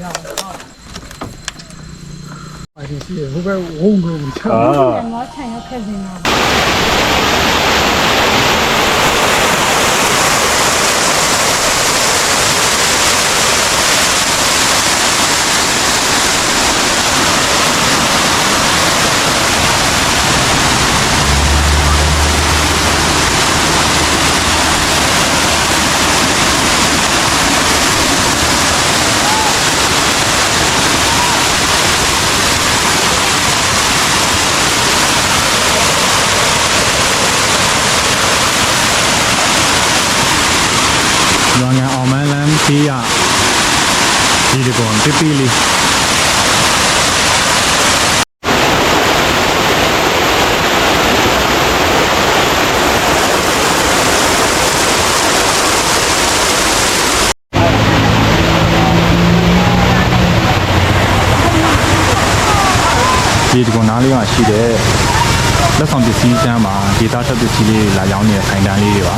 ရအောင်အဲဒီရှိဟိုဘက်ဝုန်းကိုချာ အာငေါထိုင်ရောက်ခဲ့နေတာ ရွာငံအောင်မန်းလမ်းဖေးရဒီတကွန်ပြပြလေးဒီတကွန်နားလေးမှာရှိတဲ့လက်ဆောင်ပစ္စည်းတန်းမှာဒေတာထပ်ပစ္စည်းလေးလာရောင်းနေတဲ့ဆိုင်တန်းလေးတွေပါ